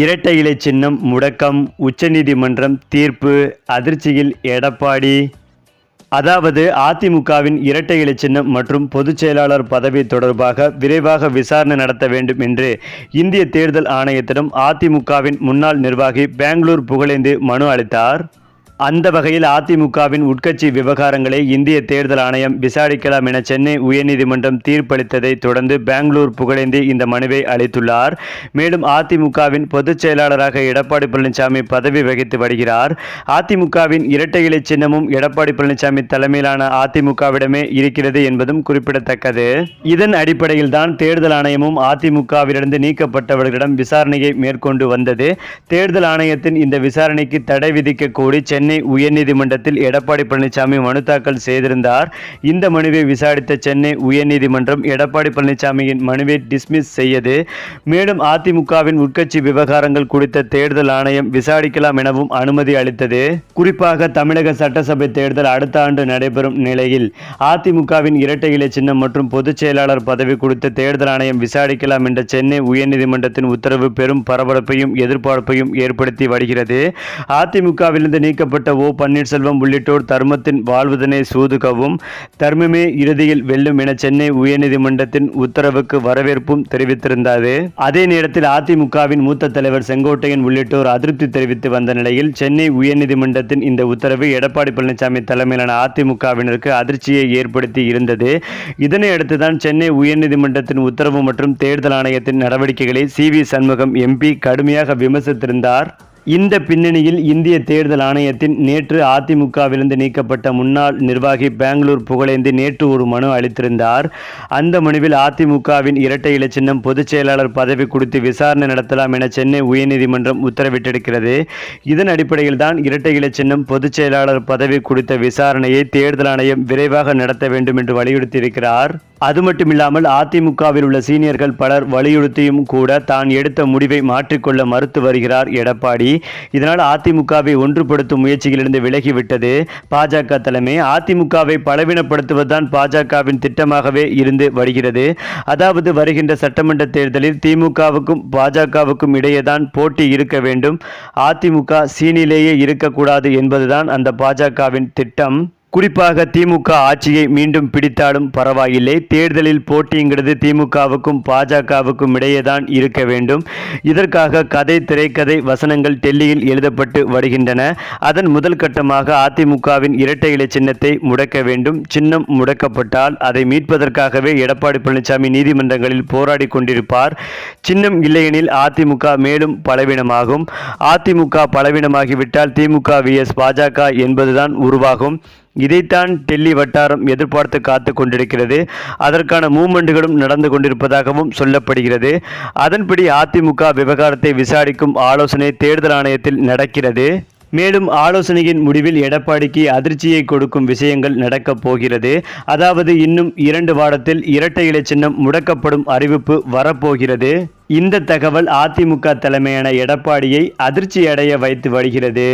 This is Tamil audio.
இரட்டை இலை சின்னம் முடக்கம் உச்சநீதிமன்றம் தீர்ப்பு அதிர்ச்சியில் எடப்பாடி. அதாவது அதிமுகவின் இரட்டை இலை சின்னம் மற்றும் பொதுச் செயலாளர் பதவி தொடர்பாக விரைவாக விசாரணை நடத்த வேண்டும் என்று இந்திய தேர்தல் ஆணையத்திடம் அதிமுகவின் முன்னாள் நிர்வாகி பெங்களூர் புகழேந்து மனு அளித்தார். அந்த வகையில் அதிமுகவின் உட்கட்சி விவகாரங்களை இந்திய தேர்தல் ஆணையம் விசாரிக்கலாம் என சென்னை உயர்நீதிமன்றம் தீர்ப்பளித்ததை தொடர்ந்து பெங்களூர் புகழேந்தி இந்த மனுவை அளித்துள்ளார். மேலும் அதிமுகவின் பொதுச் செயலாளராக எடப்பாடி பழனிசாமி பதவி வகித்து வருகிறார். அதிமுகவின் இரட்டை இலை சின்னமும் எடப்பாடி பழனிசாமி தலைமையிலான அதிமுகவிடமே இருக்கிறது என்பதும் குறிப்பிடத்தக்கது. இதன் அடிப்படையில் தான் தேர்தல் ஆணையமும் அதிமுகவிலிருந்து நீக்கப்பட்டவர்களிடம் விசாரணையை மேற்கொண்டு வந்தது. தேர்தல் ஆணையத்தின் இந்த விசாரணைக்கு தடை விதிக்க கோரி சென்னை உயர்நீதிமன்றத்தில் எடப்பாடி பழனிசாமி மனு தாக்கல் செய்திருந்தார். இந்த மனுவை விசாரித்த சென்னை உயர்நீதிமன்றம் எடப்பாடி பழனிசாமியின் மனுவை டிஸ்மிஸ் செய்யது. மேலும் அதிமுகவின் உட்கட்சி விவகாரங்கள் குறித்த தேர்தல் ஆணையம் விசாரிக்கலாம் எனவும் அனுமதி அளித்தது. குறிப்பாக தமிழக சட்டசபை தேர்தல் அடுத்த ஆண்டு நடைபெறும் நிலையில் அதிமுகவின் இரட்டை இலை சின்னம் மற்றும் பொதுச் செயலாளர் பதவி குறித்த தேர்தல் ஆணையம் விசாரிக்கலாம் என்ற சென்னை உயர்நீதிமன்றத்தின் உத்தரவு பெரும் பரபரப்பையும் எதிர்பார்ப்பையும் ஏற்படுத்தி வருகிறது. அதிமுகவிலிருந்து நீக்கப்பட்ட ஓ பன்னீர்செல்வம் உள்ளிட்டோர் தர்மத்தின் வாழ்வதனை சூதுகவும் தர்மமே இறுதியில் வெல்லும் என சென்னை உயர்நீதிமன்றத்தின் உத்தரவுக்கு வரவேற்பும் தெரிவித்திருந்தது. அதே நேரத்தில் அதிமுகவின் மூத்த தலைவர் செங்கோட்டையன் உள்ளிட்டோர் அதிருப்தி தெரிவித்து வந்த நிலையில் சென்னை உயர்நீதிமன்றத்தின் இந்த உத்தரவு எடப்பாடி பழனிசாமி தலைமையிலான அதிமுகவினருக்கு அதிர்ச்சியை ஏற்படுத்தி இருந்தது. இதனையடுத்து தான் சென்னை உயர்நீதிமன்றத்தின் உத்தரவு மற்றும் தேர்தல் ஆணையத்தின் நடவடிக்கைகளை சி வி சண்முகம் எம்பி கடுமையாக விமர்சித்திருந்தார். இந்த பின்னணியில் இந்திய தேர்தல் ஆணையத்தின் நேற்று அதிமுகவிலிருந்து நீக்கப்பட்ட முன்னாள் நிர்வாகி பெங்களூர் புகழேந்தி நேற்று ஒரு மனு அளித்திருந்தார். அந்த மனுவில் அதிமுகவின் இரட்டை இலை சின்னம் பொதுச் செயலாளர் பதவி குறித்து விசாரணை நடத்தலாம் என சென்னை உயர்நீதிமன்றம் உத்தரவிட்டிருக்கிறது. இதன் அடிப்படையில் தான் இரட்டை இலை சின்னம் பொதுச் செயலாளர் பதவி குறித்த விசாரணையை தேர்தல் ஆணையம் விரைவாக நடத்த வேண்டும் என்று வலியுறுத்தியிருக்கிறார். அது மட்டுமில்லாமல் அதிமுகவில் உள்ள சீனியர்கள் பலர் வலியுறுத்தியும் கூட தான் எடுத்த முடிவை மாற்றிக்கொள்ள மறுத்து வருகிறார் எடப்பாடி. இதனால் அதிமுகவை ஒன்றுபடுத்தும் முயற்சியிலிருந்து விலகிவிட்டது பாஜக தலைமை. அதிமுகவை பலவீனப்படுத்துவதுதான் பாஜகவின் திட்டமாகவே இருந்து வருகிறது. அதாவது வருகின்ற சட்டமன்ற தேர்தலில் திமுகவுக்கும் பாஜகவுக்கும் இடையேதான் போட்டி இருக்க வேண்டும். அதிமுக சீனிலேயே இருக்கக்கூடாது என்பதுதான் அந்த பாஜகவின் திட்டம். குறிப்பாக திமுக ஆட்சியை மீண்டும் பிடித்தாலும் பரவாயில்லை. தேர்தலில் போட்டிங்கிறது திமுகவுக்கும் பாஜகவுக்கும் இடையேதான் இருக்க வேண்டும். இதற்காக கதை திரைக்கதை வசனங்கள் டெல்லியில் எழுதப்பட்டு வருகின்றன. அதன் முதல் கட்டமாக அதிமுகவின் இரட்டை இலை சின்னத்தை முடக்க வேண்டும். சின்னம் முடக்கப்பட்டால் அதை மீட்பதற்காகவே எடப்பாடி பழனிசாமி நீதிமன்றங்களில் போராடி கொண்டிருப்பார். சின்னம் இல்லையெனில் அதிமுக மேலும் பலவீனமாகும். அதிமுக பலவீனமாகிவிட்டால் திமுக விஎஸ் பாஜக என்பதுதான் உருவாகும். இதைத்தான் டெல்லி வட்டாரம் எதிர்பார்த்து காத்து கொண்டிருக்கிறது. அதற்கான மூமெண்ட்டுகளும் நடந்து கொண்டிருப்பதாகவும் சொல்லப்படுகிறது. அதன்படி அதிமுக விவகாரத்தை விசாரிக்கும் ஆலோசனை தேர்தல் ஆணையத்தில் நடக்கிறது. மேலும் ஆலோசனையின் முடிவில் எடப்பாடிக்கு அதிர்ச்சியை கொடுக்கும் விஷயங்கள் நடக்கப் போகிறது. அதாவது இன்னும் இரண்டு வாரத்தில் இரட்டை இலை சின்னம் முடக்கப்படும் அறிவிப்பு வரப்போகிறது. இந்த தகவல் அதிமுக தலைமையான எடப்பாடியை அதிர்ச்சி அடைய வைத்து வருகிறது.